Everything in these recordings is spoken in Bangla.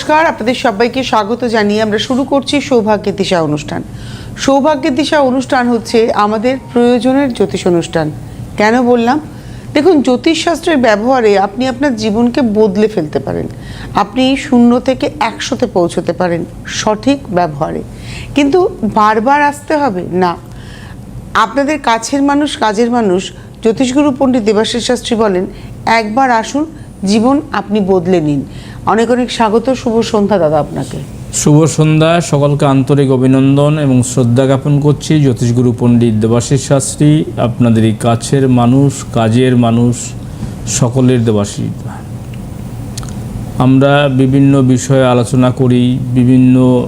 নমস্কার, আপনাদের সবাইকে স্বাগত জানিয়ে আমরা শুরু করছি সৌভাগ্যের দিশা অনুষ্ঠান। সৌভাগ্যের দিশা অনুষ্ঠান হচ্ছে আমাদের প্রয়োজনের জ্যোতিষ অনুষ্ঠান। কেন বললাম? দেখুন, জ্যোতিষশাস্ত্রের ব্যবহারে আপনি আপনার জীবনকে বদলে ফেলতে পারেন। আপনি শূন্য থেকে একশোতে পৌঁছতে পারেন সঠিক ব্যবহারে। কিন্তু বারবার আসতে হবে? না। আপনাদের কাছের মানুষ, কাজের মানুষ, জ্যোতিষগুরু পণ্ডিত দেবাশিস শাস্ত্রী বলেন, একবার আসুন জীবন আপনি বদলে নিন। অনেক অনেক স্বাগত, শুভ সন্ধ্যা দাদা আপনাকে। শুভ সন্ধ্যা, সকলকে আন্তরিক অভিনন্দন এবং শ্রদ্ধা জ্ঞাপন করছি জ্যোতিষগুরু পণ্ডিত দেবাশিস শাস্ত্রী, আপনাদের এই কাছের মানুষ, কাজের মানুষ, সকলের দেবাশিস। আমরা বিভিন্ন বিষয়ে আলোচনা করি, বিভিন্ন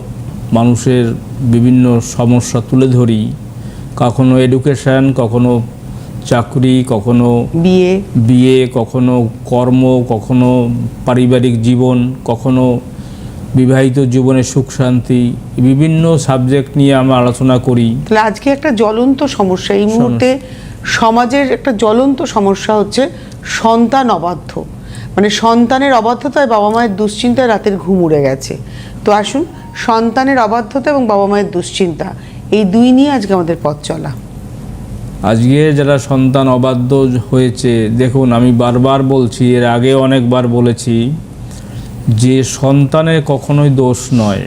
মানুষের বিভিন্ন সমস্যা তুলে ধরি, কখনো এডুকেশন কখনো চাকরি কখনো বিয়ে। বিয়ে কখনো কর্ম কখনো পারিবারিক জীবন কখনো বিবাহিত জীবনে সুখ শান্তি বিভিন্ন সাবজেক্ট নিয়ে আমরা আলোচনা করি। তাহলে আজকে একটা জ্বলন্ত সমস্যা। এই মুহূর্তে সমাজের একটা জ্বলন্ত সমস্যা হচ্ছে সন্তান অবাধ্য। মানে সন্তানের অবাধ্যতায় বাবা মায়ের দুশ্চিন্তায় রাতের ঘুম উড়ে গেছে। তো আসুন সন্তানের অবাধ্যতা এবং বাবা মায়ের দুশ্চিন্তা এই দুই নিয়ে আজকে আমাদের পথ চলা। আজকে যারা সন্তান অবাধ্য হয়েছে, দেখুন আমি বারবার বলছি, এর আগে অনেকবার বলেছি যে সন্তানের কখনোই দোষ নয়।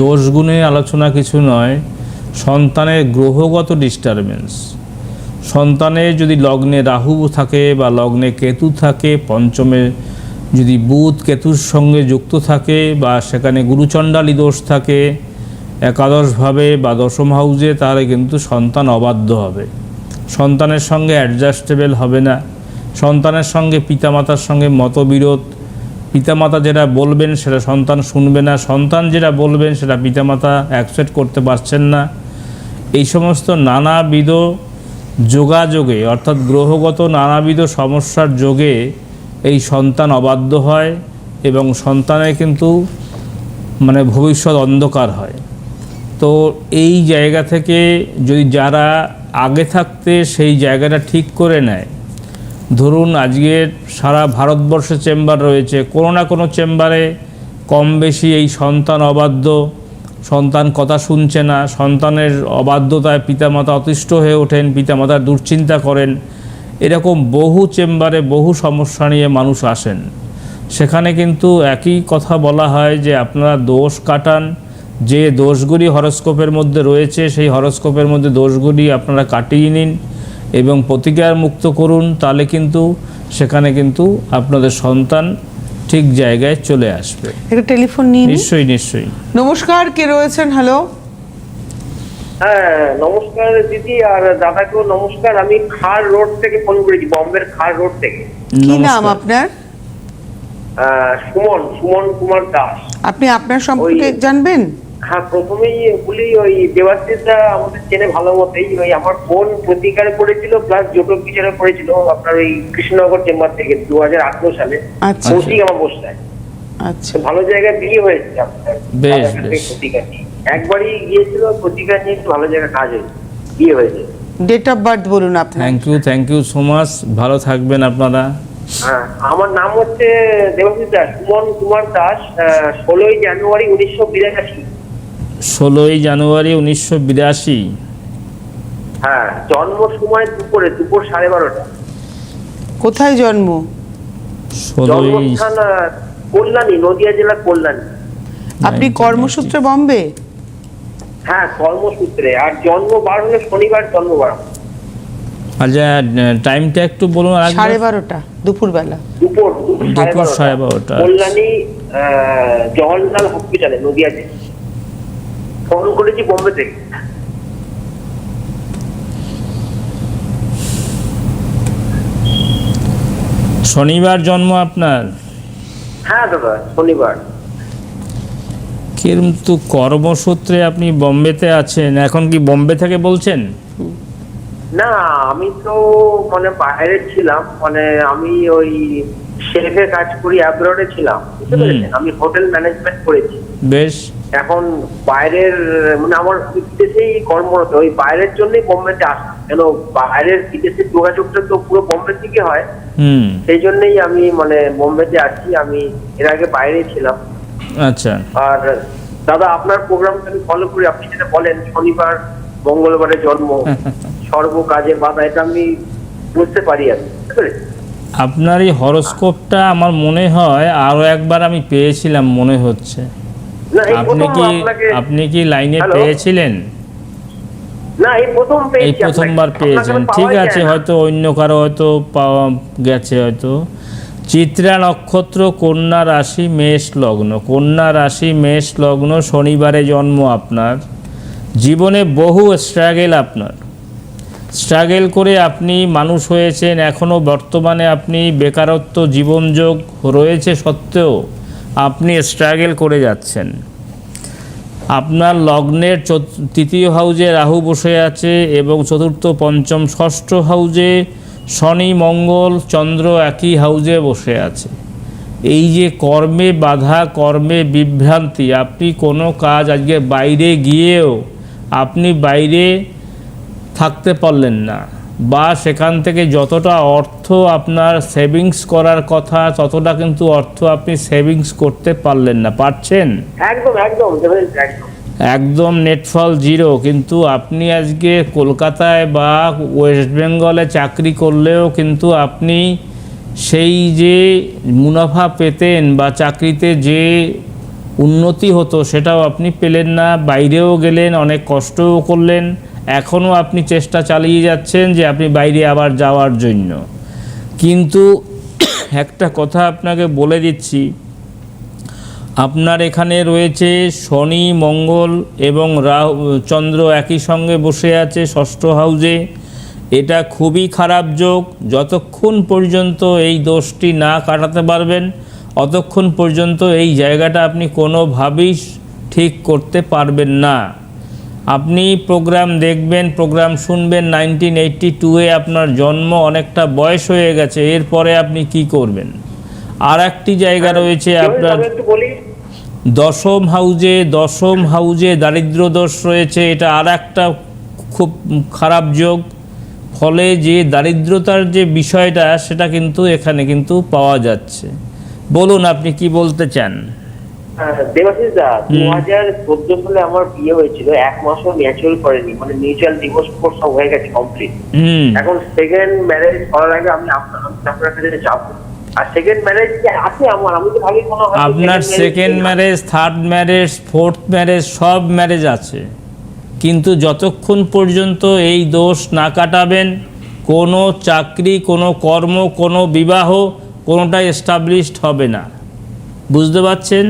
দোষ গুণে আলোচনা কিছু নয়, সন্তানের গ্রহগত ডিস্টারবেন্স সন্তানের যদি লগ্নে রাহু থাকে বা লগ্নে কেতু থাকে, পঞ্চমে যদি বুধ কেতুর সঙ্গে যুক্ত থাকে বা সেখানে গুরুচণ্ডালী দোষ থাকে একাদশভাবে বা দশম হাউজে তাহলে কিন্তু সন্তান অবাধ্য হবে। সন্তানের সঙ্গে অ্যাডজাস্টেবল হবে না। সন্তানের সঙ্গে পিতামাতার সঙ্গে মতবিরোধ। পিতামাতা যেটা বলবেন সেটা সন্তান শুনবে না। সন্তান যেটা বলবেন সেটা পিতামাতা অ্যাকসেপ্ট করতে পারছেন না। এই সমস্ত নানাবিধ যোগাযোগে, অর্থাৎ গ্রহগত নানাবিধ সমস্যার যোগে এই সন্তান অবাধ্য হয় এবং সন্তানের কিন্তু মানে ভবিষ্যৎ অন্ধকার হয়। তো এই জায়গা থেকে যদি যারা আগে থাকতে সেই জায়গাটা ঠিক করে নেয়। ধরুন আজকে সারা ভারতবর্ষে চেম্বার রয়েছে, কোনো না কোনো চেম্বারে কম বেশি এই সন্তান অবাধ্য, সন্তান কথা শুনছে না, সন্তানের অবাধ্যতায় পিতামাতা অতিষ্ঠ হয়ে ওঠেন পিতামাতার দুশ্চিন্তা করেন, এরকম বহু চেম্বারে বহু সমস্যা নিয়ে মানুষ আসেন। সেখানে কিন্তু একই কথা বলা হয় যে, আপনারা দোষ কাটান যে দোষগুলি হরস্কোপের মধ্যে রয়েছে সেই হরস্কোপের মধ্যে দোষগুলি আপনারা কাটিয়ে নিন এবং প্রতিকার মুক্ত করুন তাহলে কিন্তু সেখানে কিন্তু আপনাদের সন্তান ঠিক জায়গায় চলে আসবে। একটা টেলিফোন নিয়ে নিন। নিশ্চয়ই নিশ্চয়ই। নমস্কার কে রয়েছেন? হ্যালো হ্যাঁ নমস্কার দিদি আর দাদাকেও নমস্কার। আমি খার রোড থেকে ফোন করেছি বম্বের খার রোড থেকে। কি নাম আপনার? সুমন সুমন কুমার দাস। আপনি আপনার সম্পর্কে জানবেন? হ্যাঁ প্রথমেই বলি ওই দেবাশিসদা আমাদের চেনে ভালো মতোই। ওই আমার বোন প্রতিকারে পড়েছিল প্লাস জোটক বিচারে পড়েছিল আপনার ওই কৃষ্ণনগর চেম্বার থেকে দু হাজার আঠারো সালে। আচ্ছা। কৌশিক আমার বসটায় আচ্ছা। ভালো জায়গায় বিয়ে হয়েছে আপনার। বেশ, বেশ। একবারই গিয়েছিল প্রতিকার নিয়ে ভালো জায়গায় কাজ হয়েছে। বিয়ে হয়েছে। ডেট অফ বার্থ বলুন আপনার thank you thank you so much ভালো থাকবেন আপনারা। হ্যাঁ আমার নাম হচ্ছে দেবাশিস দাস সুমন কুমার দাস ষোলোই জানুয়ারি উনিশশো বিরাশি। ষোলোই জানুয়ারি উনিশশো বিরাশি। হ্যাঁ জন্ম সময় দুপুরে দুপুর সাড়ে বারোটা। কোথায় জন্ম? ষোলোই জন্মস্থান আহ, কল্যাণী নদিয়া জেলার কল্যাণী। আপনি কর্মসূত্রে বম্বে? হ্যাঁ কর্মসূত্রে। আর জন্ম বার হলে শনিবার জন্মবার। আচ্ছা টাইমটা একটু বলুন আর সাড়ে বারোটা দুপুরবেলা। দুপুর দুপুর সাড়ে বারোটা। কল্যাণী আহ, জওহরলাল হসপিটালে নদিয়াতে ফোন করেছি বোম্বে থেকে। শনিবার জন্ম আপনার? হ্যাঁ দাদা শনিবার। কিন্তু কর্মসূত্রে আপনি বোম্বেতে আছেন? এখন কি বোম্বে থেকে বলছেন? না আমি তো মানে বাইরে ছিলাম মানে আমি ওই শেফে কাজ করি অ্যাব্রডে ছিলাম বুঝতে পেরেছেন? আমি হোটেল ম্যানেজমেন্ট করেছি। বেশ। এখন বাইরের মানে আমার বিদেশেই কর্মরত ওই বাইরের জন্যই বোম্বেতে আসা কেন বাইরের বিদেশের যোগাযোগটা তো পুরো বোম্বে থেকে হয়। সেই জন্যই আমি মানে বোম্বেতে আছি আমি এর আগে বাইরে ছিলাম। আচ্ছা। আর দাদা আপনার প্রোগ্রামটা আমি ফলো করি আপনি যেটা বলেন শনিবার মঙ্গলবারে জন্ম সর্ব কাজে বাধা এটা আমি বুঝতে পারি আর? আপনার এই হরস্কোপটা আমার মনে হয় আরও একবার আমি পেয়েছিলাম মনে হচ্ছে। আপনি কি আপনি কি লাইনে পেয়েছিলেন? না এই প্রথম এই প্রথমবার। পেয়েছেন। ঠিক আছে হয়তো অন্য কারও হয়তো পাওয়া গেছে হয়তো। চিত্রা নক্ষত্র কন্যা রাশি মেষ লগ্ন। কন্যা রাশি মেষ লগ্ন শনিবারে জন্ম আপনার। জীবনে বহু স্ট্রাগেল আপনার। স্ট্রাগেল করে আপনি মানুষ হয়েছেন এখনও বর্তমানে আপনি বেকারত্ব জীবনযোগ রয়েছে সত্ত্বেও। আপনি স্ট্রাগেল করে যাচ্ছেন। আপনার লগ্নের তৃতীয় হাউজে রাহু বসে আছে এবং চতুর্থ, পঞ্চম, ষষ্ঠ হাউজে শনি, মঙ্গল, চন্দ্র একই হাউজে বসে আছে। এই যে কর্মে বাধা, কর্মে বিভ্রান্তি, আপনি কোনো কাজ আজকে বাইরে গিয়েও আপনি বাইরে থাকতে পারলেন না। বা সেখান থেকে যতটা অর্থ আপনার সেভিংস করার কথা ততটা কিন্তু অর্থ আপনি সেভিংস করতে পারলেন না। পারছেন? একদম একদম। একদম নেটফল জিরো। কিন্তু আপনি আজকে কলকাতায় বা ওয়েস্ট বেঙ্গলে চাকরি করলেও কিন্তু আপনি সেই যে মুনাফা পেতেন বা চাকরিতে যে উন্নতি হতো সেটাও আপনি পেলেন না। বাইরেও গেলেন অনেক কষ্টও করলেন। এখনও আপনি চেষ্টা চালিয়ে যাচ্ছেন যে আপনি বাইরে আবার যাওয়ার জন্য। কিন্তু একটা কথা আপনাকে বলে দিচ্ছি। আপনার এখানে রয়েছে শনি, মঙ্গল এবং রাহু, চন্দ্র একই সঙ্গে বসে আছে ষষ্ঠ হাউজে। এটা খুবই খারাপ যোগ। যতক্ষণ পর্যন্ত এই দোষটি না কাটাতে পারবেন, অতক্ষণ পর্যন্ত এই জায়গাটা আপনি কোনোভাবেই ঠিক করতে পারবেন না। আপনি প্রোগ্রাম দেখবেন প্রোগ্রাম শুনবেন নাইনটিন এইটটি টুয়ে আপনার জন্ম অনেকটা বয়স হয়ে গেছে এরপরে আপনি কি করবেন? আর একটি জায়গা রয়েছে আপনার দশম হাউজে দশম হাউজে দারিদ্র দোষ রয়েছে এটা আর একটা খুব খারাপ যোগ। ফলে যে দারিদ্রতার যে বিষয়টা সেটা কিন্তু এখানে কিন্তু পাওয়া যাচ্ছে। বলুন আপনি কি বলতে চান? দেবাশিস দা দু হাজার চোদ্দ সালে আমার বিয়ে হয়েছিল এক মাসও ম্যাচুয়াল করেনি মানে মিউচুয়াল ডিভোর্স কোর্স সব হয়ে গেছে কমপ্লিট এখন সেকেন্ড ম্যারেজ করার আগে আমি আপনার কাছে যাব। আপনার second marriage third marriage fourth marriage সব ম্যারেজ আছে। কিন্তু যতক্ষণ পর্যন্ত এই দোষ না কাটাবেন কোনো চাকরি কোনো কর্ম কোনো বিবাহ কোনোটাই এস্টাবলিশড হবে না। বুঝতে পারছেন?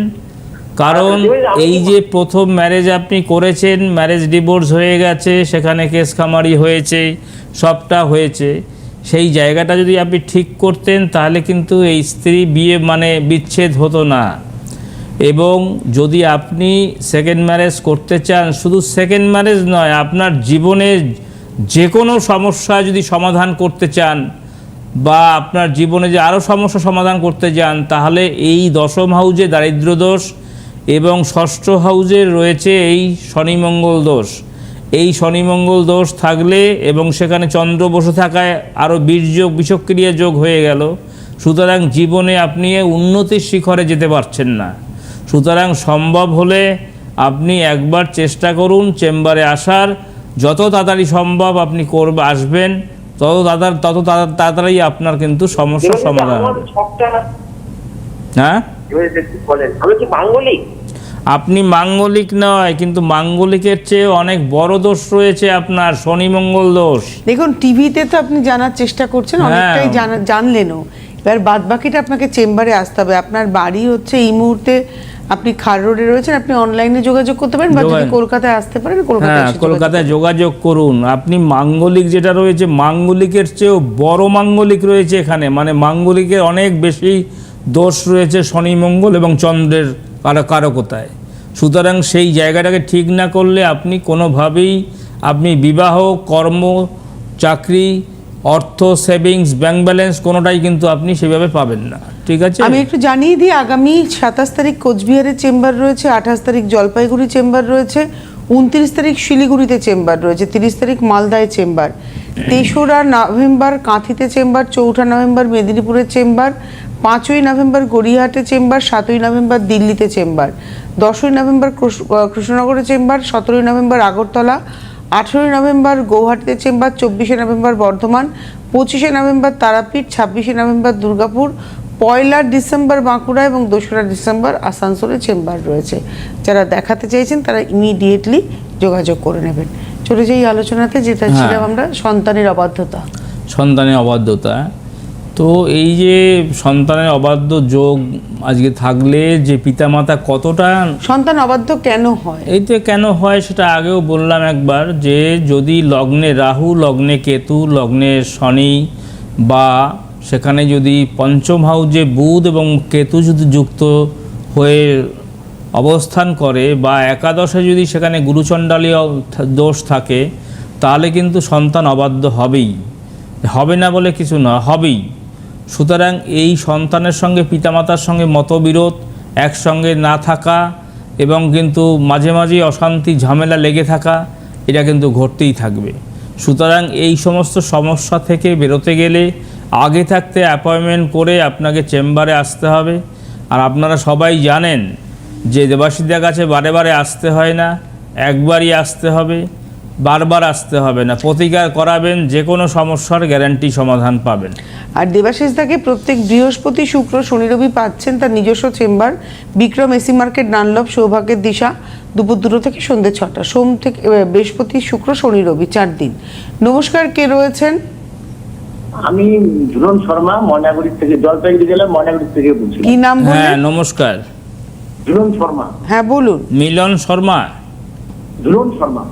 কারণ এই যে প্রথম ম্যারেজ আপনি করেছেন ম্যারেজ ডিভোর্স হয়ে গেছে সেখানে কেস খামারি হয়েছে সবটা হয়েছে। সেই জায়গাটা যদি আপনি ঠিক করতেন তাহলে কিন্তু এই স্ত্রী বিয়ে মানে বিচ্ছেদ হতো না। এবং যদি আপনি সেকেন্ড ম্যারেজ করতে চান শুধু সেকেন্ড ম্যারেজ নয় আপনার জীবনে যে কোনো সমস্যা যদি সমাধান করতে চান বা আপনার জীবনে যে আরও সমস্যা সমাধান করতে চান তাহলে এই দশম হাউজে দারিদ্র দোষ এবং ষষ্ঠ হাউজে রয়েছে এই শনিমঙ্গল দোষ। এই শনিমঙ্গল দোষ থাকলে এবং সেখানে চন্দ্র বসে থাকায় আরও বীর্যোগ বিষক্রিয়া যোগ হয়ে গেল। সুতরাং জীবনে আপনি উন্নতির শিখরে যেতে পারছেন না। সুতরাং সম্ভব হলে আপনি একবার চেষ্টা করুন চেম্বারে আসার। যত তাড়াতাড়ি সম্ভব আপনি করবে আসবেন। তত তাড়াতাড়ি তত তাড়াতাড়ি আপনার কিন্তু সমস্যার সমাধান হবে। হ্যাঁ? বলেন আমি কি মাঙ্গলিক? আপনি মাঙ্গলিক নয় কিন্তু মাঙ্গলিকের চেয়ে অনেক বড় দোষ রয়েছে আপনার শনি মঙ্গল দোষ। দেখুন টিভিতে তো আপনি জানার চেষ্টা করছেন হ্যাঁ। অনেকটাই জানা জানলেনও। এবার বাদ বাকিটা আপনাকে চেম্বারে আসতে হবে। আপনার বাড়ি হচ্ছে এই মুহূর্তে আপনি খার রোডে রয়েছেন আপনি অনলাইনে যোগাযোগ করতে পারেন বা যদি কলকাতায় আসতে পারেন কলকাতায় হ্যাঁ কলকাতায় যোগাযোগ করুন। আপনি মাঙ্গলিক যেটা রয়েছে মাঙ্গলিকের চেয়েও বড় মাঙ্গলিক রয়েছে এখানে। মানে মাঙ্গলিকের অনেক বেশি দোষ রয়েছে শনি, মঙ্গল এবং চন্দ্রের কারও কারকতায় সুতরাং সেই জায়গাটাকে ঠিক না করলে আপনি কোনোভাবেই আপনি বিবাহ, কর্ম, চাকরি, অর্থ, সেভিংস, ব্যাংক ব্যালেন্স কোনোটাই কিন্তু আপনি সেভাবে পাবেন না। ঠিক আছে? আমি একটু জানিয়ে দিই, আগামী সাতাশ তারিখ কোচবিহারের চেম্বার রয়েছে, আঠাশ তারিখ জলপাইগুড়ি চেম্বার রয়েছে, উনত্রিশ তারিখ শিলিগুড়িতে চেম্বার রয়েছে, তিরিশ তারিখ মালদায় চেম্বার, তেসরা নভেম্বর কাঁথিতে চেম্বার, চৌঠা নভেম্বর মেদিনীপুরের চেম্বার পাঁচই নভেম্বর গড়িয়াহাটে চেম্বার সাতই নভেম্বর দিল্লিতে চেম্বার দশই নভেম্বর কৃষ- কৃষ্ণনগরে চেম্বার সতেরোই নভেম্বর আগরতলা আঠেরোই নভেম্বর গৌহাটিতে চেম্বার চব্বিশে নভেম্বর বর্ধমান পঁচিশে নভেম্বর তারাপীঠ ছাব্বিশে নভেম্বর দুর্গাপুর পয়লা ডিসেম্বর বাঁকুড়া এবং দোসরা ডিসেম্বর আসানসোলে চেম্বার রয়েছে। যারা দেখাতে চাইছেন তারা ইমিডিয়েটলি যোগাযোগ করে নেবেন। চলে যাই আলোচনাতে যেটা হ্যাঁ। ছিলাম আমরা সন্তানের অবাধ্যতা। সন্তানের অবাধ্যতা। তো এই যে সন্তানের অবাধ্য যোগ আজকে থাকলে যে পিতামাতা কতটা সন্তান অবাধ্য কেন হয়? এইতে কেন হয় সেটা আগেও বললাম একবার যে যদি লগ্নে রাহু লগ্নে কেতু লগ্নে শনি বা সেখানে যদি পঞ্চম হাউজে বুধ এবং কেতু যদি যুক্ত হয়ে অবস্থান করে বা একাদশে যদি সেখানে গুরুচণ্ডালীয় দোষ থাকে তাহলে কিন্তু সন্তান অবাধ্য হবেই। হবে না বলে কিছু না হবেই। সুতরাং এই সন্তানের সঙ্গে, পিতামাতার সঙ্গে মতবিরোধ, একসঙ্গে না থাকা এবং কিন্তু মাঝে মাঝে অশান্তি, ঝামেলা লেগে থাকা, এটা কিন্তু ঘটতেই থাকবে। সুতরাং এই সমস্ত সমস্যা থেকে বেরোতে গেলে আগে থাকতে অ্যাপয়েন্টমেন্ট করে আপনাকে চেম্বারে আসতে হবে। আর আপনারা সবাই জানেন যে দেবাসীদের কাছে বারে বারে আসতে হয় না, একবারই আসতে হবে। বারবার আসতে হবে না। প্রতিকার করাবেন যে কোনো সমস্যার গ্যারান্টি সমাধান পাবেন। আর দেবাশিস দাকে প্রত্যেক বৃহস্পতি শুক্র শনি রবি পাচ্ছেন তার নিজস্ব chamber. Bikram AC market Dunlop সৌভাগ্যের দিশা। দুপুর দুটো থেকে সন্ধ্যে ছটা সোম থেকে বৃহস্পতি শুক্র শনি রবি চার দিন। নমস্কার কে রয়েছেন? আমি ঝুলন শর্মা ময়নাগুড়ি থেকে জলপাইগুড়ি জেলার ময়নাগুড়ি থেকে বলছি। কি নাম হ্যাঁ নমস্কার। ঝুলন শর্মা। হ্যাঁ বলুন। মিলন শর্মা? ঝুলন শর্মা।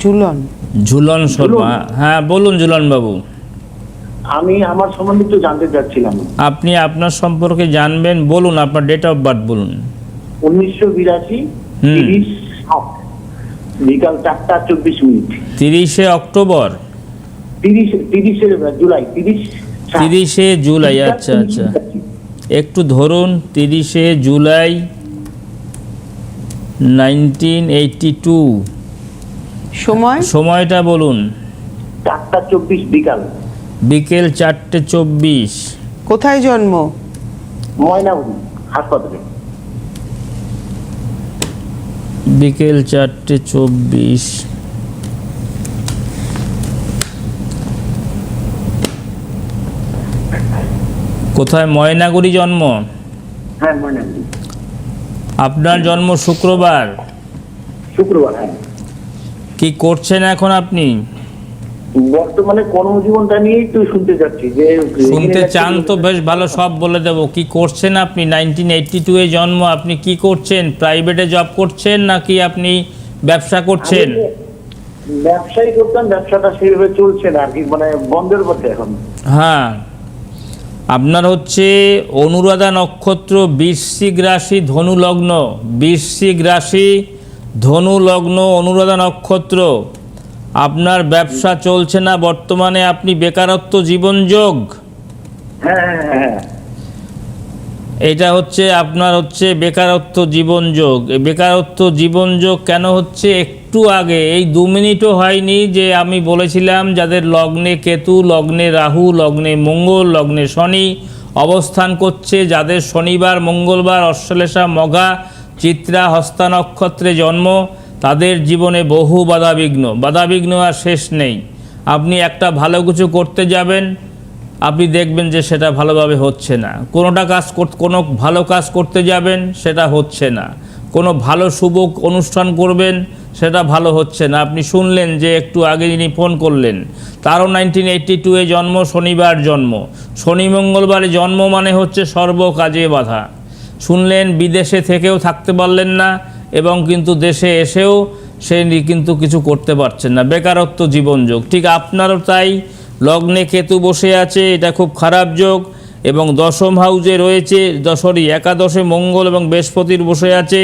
ঝুলন। ঝুলন শর্মা। হ্যাঁ বলুন ঝুলন বাবু। আমি আমার সম্বন্ধে একটু জানতে চাচ্ছিলাম। আপনি আপনার সম্পর্কে জানবেন বলুন আপনার ডেট অফ বার্থ বলুন। উনিশশো বিরাশি হুম। তিরিশ বিকাল চারটা চব্বিশ মিনিট। তিরিশে অক্টোবর? তিরিশ তিরিশে জুলাই তিরিশ তিরিশে জুলাই আচ্ছা আচ্ছা। একটু ধরুন তিরিশে জুলাই নাইনটিন এইটটি টু সময়? সময়টা বলুন। চারটা চব্বিশ বিকাল। বিকেল চারটে চব্বিশ। কোথায় জন্ম? ময়নাগুড়ি হাসপাতালে। বিকেল চারটে চব্বিশ। কোথায় ময়নাগুড়ি জন্ম? হ্যাঁ ময়নাগুড়ি। আপনার জন্ম শুক্রবার। শুক্রবার হ্যাঁ। কি করছেন এখন আপনি? বর্তমানে কর্মজীবনটা নিয়ে একটু শুনতে চাচ্ছি যে শুনতে চান তো বেশ ভালো সব বলে দেবো। কি করছেন আপনি? নাইনটিন এইটটি টু এ জন্ম আপনি কি করছেন? প্রাইভেটে জব করছেন নাকি আপনি ব্যবসা করছেন? আমি ব্যবসায়ী করতাম ব্যবসাটা সেইভাবে চলছে না আর কি মানে বন্ধের পথে এখন। হ্যাঁ। আপনার হচ্ছে অনুরাধা নক্ষত্র বৃশ্চিক রাশি ধনু লগ্ন বৃশ্চিক রাশি ধনু লগ্ন অনুরাধা নক্ষত্র আপনার ব্যবসা চলছে না বর্তমানে আপনি বেকারত্ব জীবনযোগ হ্যাঁ হ্যাঁ হ্যাঁ হ্যাঁ। এটা হচ্ছে আপনার হচ্ছে বেকারত্ব জীবনযোগ এই বেকারত্ব জীবনযোগ কেন হচ্ছে? একটু আগে এই দু মিনিটও হয়নি যে আমি বলেছিলাম যাদের লগ্নে কেতু লগ্নে রাহু লগ্নে মঙ্গল লগ্নে শনি অবস্থান করছে যাদের শনিবার মঙ্গলবার অশ্লেষা মঘা চিত্রা হস্তা নক্ষত্রে জন্ম, তাদের জীবনে বহু বাধাবিঘ্ন। বাধাবিঘ্ন আর শেষ নেই। আপনি একটা ভালো কিছু করতে যাবেন, আপনি দেখবেন যে সেটা ভালোভাবে হচ্ছে না। কোনোটা কাজ কোনো ভালো কাজ করতে যাবেন, সেটা হচ্ছে না। কোনো ভালো শুভ অনুষ্ঠান করবেন, সেটা ভালো হচ্ছে না। আপনি শুনলেন যে একটু আগে যিনি ফোন করলেন, তারও নাইনটিন এইট্টি টুয়ে জন্ম, শনিবার জন্ম। শনি মঙ্গলবারে জন্ম মানে হচ্ছে সর্ব কাজে বাধা। শুনলেন, বিদেশে থেকেও থাকতে পারলেন না এবং কিন্তু দেশে এসেও সে কিন্তু কিছু করতে পারছেন না। বেকারত্ব জীবন যোগ ঠিক আপনারও তাই। লগ্নে কেতু বসে আছে, এটা খুব খারাপ যোগ এবং দশম হাউজে রয়েছে সরি, একাদশে মঙ্গল এবং বৃহস্পতির বসে আছে,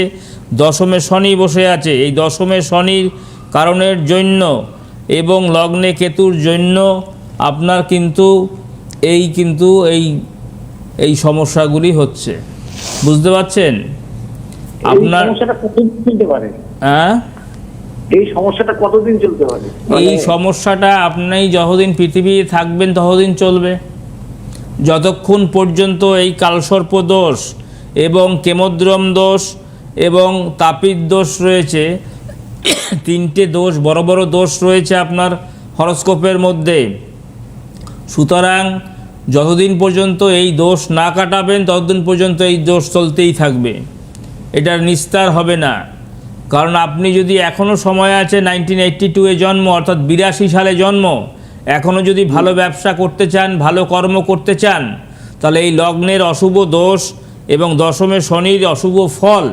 দশমে শনি বসে আছে। এই দশমে শনির কারণের জন্য এবং লগ্নে কেতুর জন্য আপনার কিন্তু এই কিন্তু এই এই সমস্যাগুলি হচ্ছে। বুঝতে পারছেন? আপনার সমস্যাটা কতদিন চলতে পারে? হ্যাঁ? এই সমস্যাটা কতদিন চলতে পারে? এই মানে- সমস্যাটা আপনি যতদিন পৃথিবী থাকবেন ততদিন চলবে। যতক্ষণ পর্যন্ত এই কালসর্প দোষ এবং কেমদ্রম দোষ এবং তাপিত দোষ রয়েছে তিনটে দোষ বড় বড় দোষ রয়েছে আপনার হরস্কোপের মধ্যে। সুতরাং যতদিন পর্যন্ত এই দোষ না কাটাবেন, ততদিন পর্যন্ত এই দোষ চলতেই থাকবে। এটার নিস্তার হবে না। কারণ আপনি যদি এখনও সময় আছে নাইনটিন এইট্টি টুয়ে জন্ম, অর্থাৎ বিরাশি সালে জন্ম এখনও যদি ভালো ব্যবসা করতে চান, ভালো কর্ম করতে চান, তাহলে এই লগ্নের অশুভ দোষ এবং দশমের শনির অশুভ ফল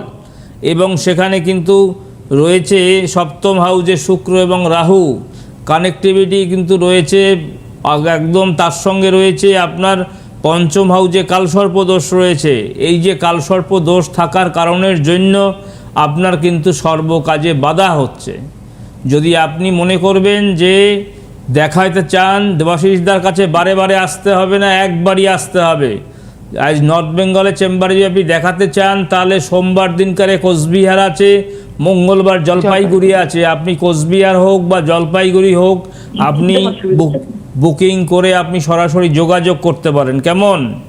এবং সেখানে কিন্তু রয়েছে সপ্তম হাউজে শুক্র এবং রাহু। কানেক্টিভিটি কিন্তু রয়েছে একদম তার সঙ্গে রয়েছে আপনার পঞ্চম হাউজে কালসর্প দোষ রয়েছে। এই যে কালসর্প দোষ থাকার কারণের জন্য আপনার কিন্তু সর্বকাজে বাধা হচ্ছে। যদি আপনি মনে করবেন যে দেখাইতে চান, দেবাশিসদার কাছে বারে বারে আসতে হবে না, একবারই আসতে হবে। আজ নর্থ বেঙ্গলে চেম্বারে যদি আপনি দেখাতে চান, তাহলে সোমবার দিনকারে কোচবিহার আছে মঙ্গলবার জলপাইগুড়ি আছে। আপনি কোচবিহার হোক বা জলপাইগুড়ি হোক আপনি বুক- বুকিং করে আপনি সরাসরি যোগাযোগ করতে পারেন। কেমন?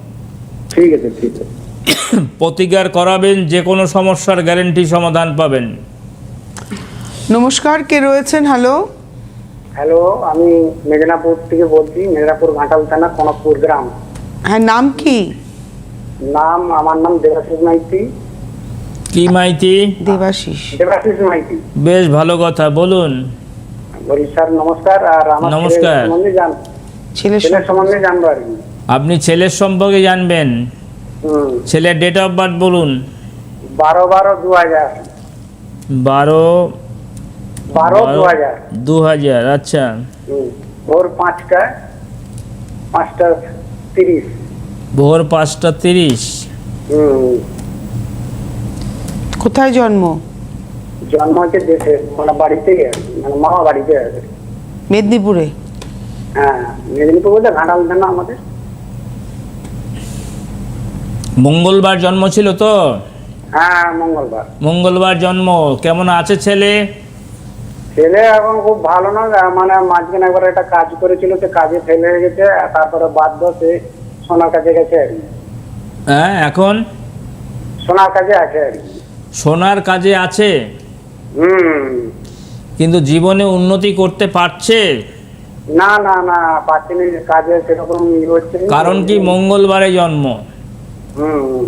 ঠিক আছে ঠিক আছে। প্রতিকার করাবেন যে কোনো সমস্যার গ্যারেন্টি সমাধান পাবেন। নমস্কার কে রয়েছেন? হ্যালো। হ্যালো আমি মেদিনীপুর থেকে বলছি মেদিনীপুর ঘাটাল থানা কনকপুর গ্রাম। হ্যাঁ নাম কি? নাম আমার নাম দেবাশিস মাইতি। কি মাইতি? দেবাশিস। দেবাশিস মাইতি। বেশ ভালো কথা বলুন। বলি স্যার নমস্কার আর আমার নমস্কার। ছেলের সম্বন্ধে জান ছেলে সম্বন্ধে জানব আর আপনি ছেলের সম্পর্কে জানবেন। হুম। ছেলের ডেট অফ বার্থ বলুন। বারো বারো দু হাজার। বারো বারো দু হাজার। দু হাজার আচ্ছা। ভোর পাঁচটা পাঁচটা তিরিশ। ভোর পাঁচটা তিরিশ। হুম। কোথায় জন্ম? জন্ম হচ্ছে দেশে মানে বাড়িতে মানে মামা বাড়িতে আছে। মেদিনীপুরে? হ্যাঁ মেদিনীপুর বলতে ঘাটাল থানা আমাদের? মঙ্গলবার জন্ম ছিল তো? হ্যাঁ মঙ্গলবার। মঙ্গলবার জন্ম। কেমন আছে ছেলে? ছেলে এখন খুব ভালো না মানে মাঝখানে একবার একটা কাজ করেছিল সে কাজে ফেলে হয়ে গেছে আর তারপরে বাধ্য সে সোনার কাছে গেছে আর কি। হ্যাঁ এখন? সোনার কাছে আছে আর কি। সোনার কাজে আছে। কিন্তু জীবনে উন্নতি করতে পারছে? না না না কাজে সেরকম কারণ কি মঙ্গলবারে জন্ম?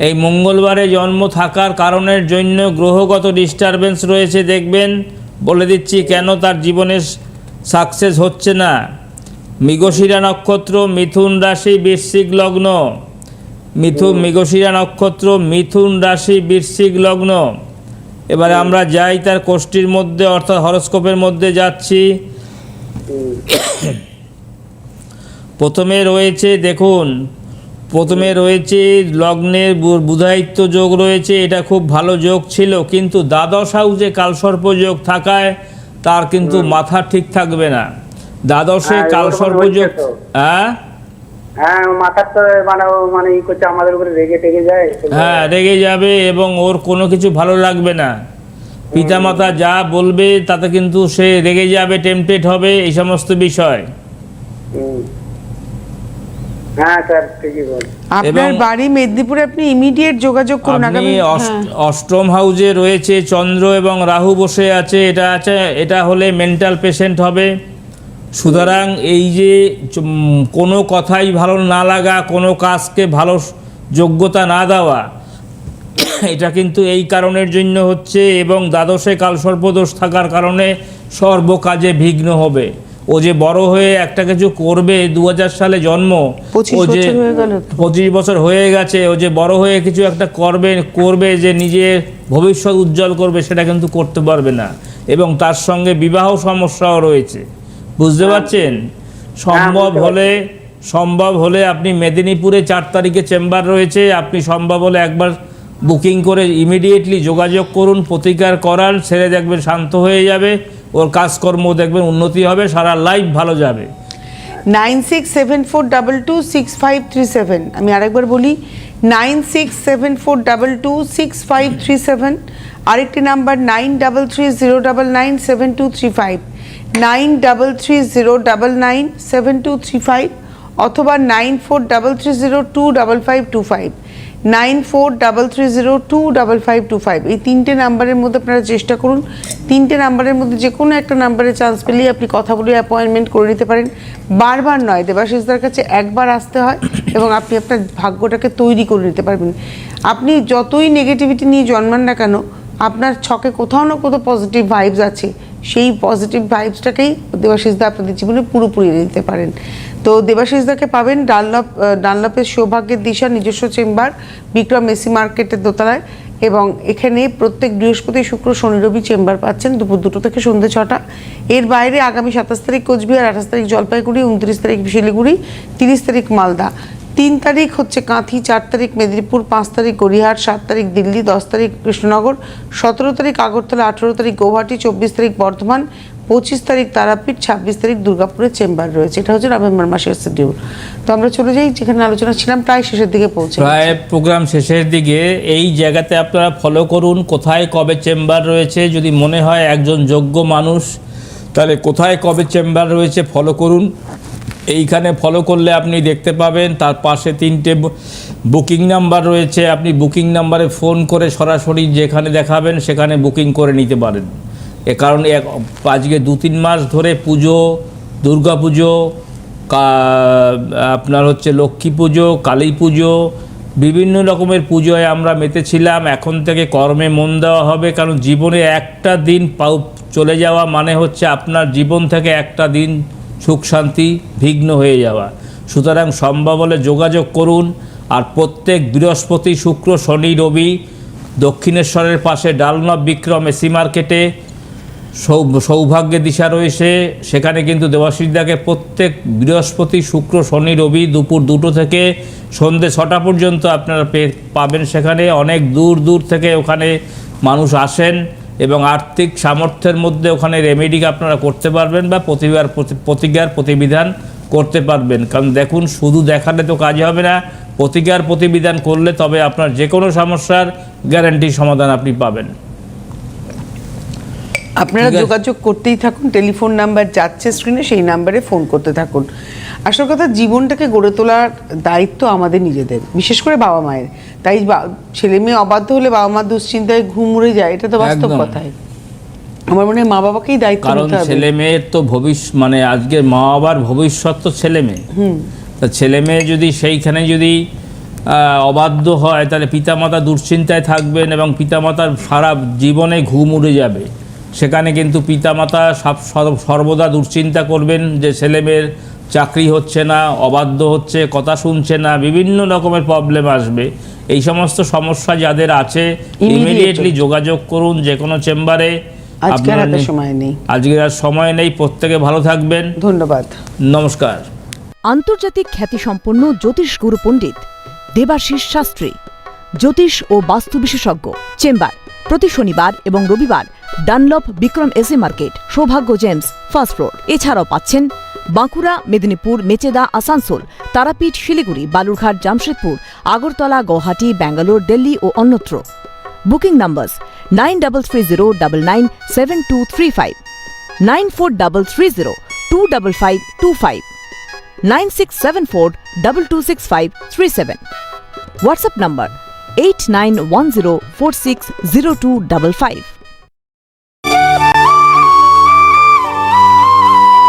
এই মঙ্গলবারে জন্ম থাকার কারণের জন্য গ্রহগত ডিস্টারবেন্স রয়েছে দেখবেন। বলে দিচ্ছি কেন তার জীবনে সাকসেস হচ্ছে না? মৃগশিরা নক্ষত্র মিথুন রাশি বৃশ্চিক লগ্ন। মিথুন মৃগশিরা নক্ষত্র মিথুন রাশি বৃশ্চিক লগ্ন। এবারে আমরা যাই তার কোষ্ঠীর মধ্যে অর্থাৎ হরস্কোপের মধ্যে যাচ্ছি। প্রথমে রয়েছে দেখুন প্রথমে রয়েছে লগ্নের বুধায়িত্ব যোগ রয়েছে এটা খুব ভালো যোগ ছিল কিন্তু দ্বাদশ হাউসে কালসর্প যোগ থাকায় তার কিন্তু মাথা ঠিক থাকবে না। দ্বাদশে হ্যাঁ, কালসর্প যোগ হ্যাঁ? হ্যাঁ মাথার তো মানে মানে ই করছে আমাদের উপরে রেগে টেগে যায়। হ্যাঁ রেগে যাবে এবং ওর কোনো কিছু ভালো লাগবে না। পিতামাতা যা বলবে তাতে কিন্তু সে রেগে যাবে টেম্পটেড হবে এই সমস্ত বিষয়। হ্যাঁ স্যার ঠিকই বল আপনার বাড়ি মেদিনীপুরে আপনি ইমিডিয়েট যোগাযোগ করুন আগামী হ্যাঁ। অষ্টম হাউজে রয়েছে চন্দ্র এবং রাহু বসে আছে এটা আছে এটা হলে মেন্টাল পেশেন্ট হবে। সুতরাং এই যে কোনো কথাই ভালো না লাগা কোনো কাজকে ভালো যোগ্যতা না দেওয়া এটা কিন্তু এই কারণের জন্য হচ্ছে এবং দ্বাদশে কাল কালসর্পদোষ থাকার কারণে সর্বকাজে বিঘ্ন হবে। ও যে বড় হয়ে একটা কিছু করবে দু হাজার সালে জন্ম ও যে। পঁচিশ বছর হয়ে গেছে ও যে বড় হয়ে কিছু একটা করবে করবে যে নিজের ভবিষ্যৎ উজ্জ্বল করবে সেটা কিন্তু করতে পারবে না। এবং তার সঙ্গে বিবাহ সমস্যাও রয়েছে। বুঝতে পারছেন? সম্ভব হলে সম্ভব হলে আপনি মেদিনীপুরে চার তারিখে চেম্বার রয়েছে আপনি সম্ভব হলে একবার বুকিং করে ইমিডিয়েটলি যোগাযোগ করুন প্রতিকার করান ছেড়ে দেখবেন শান্ত হয়ে যাবে ওর কাজকর্ম দেখবেন উন্নতি হবে সারা লাইফ ভালো যাবে। Nine six seven four double two six five three seven আমি আরেকবার বলি nine six seven four double two six five three seven আরেকটি number nine double three zero double nine seven two three five. Nine double three zero double nine seven two three five অথবা nine four double three zero two double five two five. Nine four double three zero two double five two five. এই তিনটে নাম্বারের মধ্যে আপনারা চেষ্টা করুন। তিনটে নাম্বারের মধ্যে যে কোনো একটা নাম্বারে চান্স পেলেই আপনি কথা বলে অ্যাপয়েন্টমেন্ট করে নিতে পারেন। বারবার নয়, দেবাশিসদার কাছে একবার আসতে হয় এবং আপনি আপনার ভাগ্যটাকে তৈরি করে নিতে পারবেন। আপনি যতই নেগেটিভিটি নিয়ে জন্মান না কেন, আপনার ছকে কোথাও না কোথাও পজিটিভ ভাইবস আছে। সেই পজিটিভ ভাইবসটাকেই দেবাশিসদা আপনাদের জীবনে পুরোপুরি এনে দিতে পারেন। তো দেবাশিসদাকে পাবেন ডানলপ ডানলপের সৌভাগ্যের দিশা, নিজস্ব চেম্বার, বিক্রম এসি মার্কেটের দোতলায় এবং এখানে প্রত্যেক বৃহস্পতি, শুক্র, শনি, রবি চেম্বার পাচ্ছেন দুপুর দুটো থেকে সন্ধ্যে ছটা। এর বাইরে আগামী সাতাশ তারিখ কোচবিহার, আঠাশ তারিখ জলপাইগুড়ি, উনত্রিশ তারিখ শিলিগুড়ি, তিরিশ তারিখ মালদা। তিন তারিখ হচ্ছে কাঁথি, চার তারিখ মেদিনীপুর, পাঁচ তারিখ গড়িয়াহাট, সাত তারিখ দিল্লি, দশ তারিখ কৃষ্ণনগর, সতেরো তারিখ আগরতলা, আঠেরো তারিখ গৌহাটি, চব্বিশ তারিখ বর্ধমান, পঁচিশ তারিখ তারাপীঠ, ছাব্বিশ তারিখ দুর্গাপুরের চেম্বার রয়েছে। এটা হচ্ছে নভেম্বর মাসের শিডিউল তো আমরা চলে যাই, যেখানে আলোচনা ছিলাম, প্রায় শেষের দিকে পৌঁছে প্রায় প্রোগ্রাম শেষের দিকে এই জায়গাতে আপনারা ফলো করুন, কোথায় কবে চেম্বার রয়েছে, যদি মনে হয় একজন যোগ্য মানুষ, তাহলে কোথায় কবে চেম্বার রয়েছে ফলো করুন। এইখানে ফলো করলে আপনি দেখতে পাবেন, তার পাশে তিনটে বুকিং নাম্বার রয়েছে, আপনি বুকিং নাম্বারে ফোন করে সরাসরি যেখানে দেখাবেন, সেখানে বুকিং করে নিতে পারেন। এ কারণ এক, আজকে দু তিন মাস ধরে পুজো, দুর্গা পুজো আপনার হচ্ছে লক্ষ্মী পুজো, কালী পুজো, বিভিন্ন রকমের পুজোয় আমরা মেতেছিলাম। এখন থেকে কর্মে মন দেওয়া হবে, কারণ জীবনে একটা দিন পাউ চলে যাওয়া মানে হচ্ছে আপনার জীবন থেকে একটা দিন সুখ শান্তি ভিগ্ন হয়ে যাওয়া। সুতরাং সম্ভব হলে যোগাযোগ করুন আর প্রত্যেক বৃহস্পতি, শুক্র, শনি, রবি দক্ষিণেশ্বরের পাশে ডালনব বিক্রম এসি মার্কেটে সৌ- সৌভাগ্যের দিশা রয়েছে। সেখানে কিন্তু দেবাশিসদাকে প্রত্যেক বৃহস্পতি, শুক্র, শনি, রবি দুপুর দুটো থেকে সন্ধে ছটা পর্যন্ত আপনারা পাবেন সেখানে। অনেক দূর দূর থেকে ওখানে মানুষ আসেন। এবং আর্থিক সামর্থ্যের মধ্যে ওখানে রেমেডি আপনারা করতে পারবেন বা প্রতিবার প্রতি- প্রতিজ্ঞার প্রতিবিধান করতে পারবেন। কারণ দেখুন, শুধু দেখালে তো কাজ হবে না, প্রতিজ্ঞার প্রতিবিধান করলে তবে আপনার যে কোনো সমস্যার গ্যারান্টি সমাধান আপনি পাবেন। আপনারা যোগাযোগ করতেই থাকুন টেলিফোন নাম্বার যাচ্ছে স্ক্রিনে সেই নাম্বারে ফোন করতে থাকুন। আসল কথা জীবনটাকে গড়ে তোলার দায়িত্ব আমাদের নিজেদের বিশেষ করে বাবা মায়ের। তাই ছেলে মেয়ে অবাধ্য হলে বাবা মা দুশ্চিন্তায় ঘুম উড়ে যায় এটা তো বাস্তব কথাই। আমার মনে হয় মা বাবাকেই দায়িত্ব কারণ ছেলে মেয়ের তো ভবিষ্যৎ মানে আজকের মা বাবার ভবিষ্যৎ তো ছেলে মেয়ে। তা ছেলে মেয়ে যদি সেইখানে যদি অবাধ্য হয় তাহলে পিতামাতা দুশ্চিন্তায় থাকবেন এবং পিতামাতার সারা জীবনে ঘুম উড়ে যাবে। সেখানে কিন্তু পিতামাতা সব সর্বদা দুশ্চিন্তা করবেন যে ছেলে মেয়ের চাকরি হচ্ছে না অবাধ্য হচ্ছে কথা শুনছে না বিভিন্ন রকমের প্রবলেম আসবে। এই সমস্ত সমস্যা যাদের আছে ইমিডিয়েটলি যোগাযোগ করুন যে কোনো চেম্বারে। আজকের সময় নেই। আর সময় নেই। প্রত্যেকে ভালো থাকবেন। ধন্যবাদ। নমস্কার। আন্তর্জাতিক খ্যাতিসম্পন্ন জ্যোতিষ গুরু পণ্ডিত দেবাশিস শাস্ত্রী জ্যোতিষ ও বাস্তু বিশেষজ্ঞ চেম্বার প্রতি শনিবার এবং রবিবার Dunlop Bikram AC market Soubhagya gems first floor এছাড়াও পাচ্ছেন বাঁকুড়া, মেদিনীপুর, মেচেদা, আসানসোল, তারাপীঠ, শিলিগুড়ি, বালুরঘাট, জামশেদপুর, আগরতলা, গৌহাটি, ব্যাঙ্গালোর, দিল্লি ও অন্যত্র booking number nine double three zero double nine seven two three five, nine four double three zero two double five two five 9674 226537. WhatsApp number 8910460255.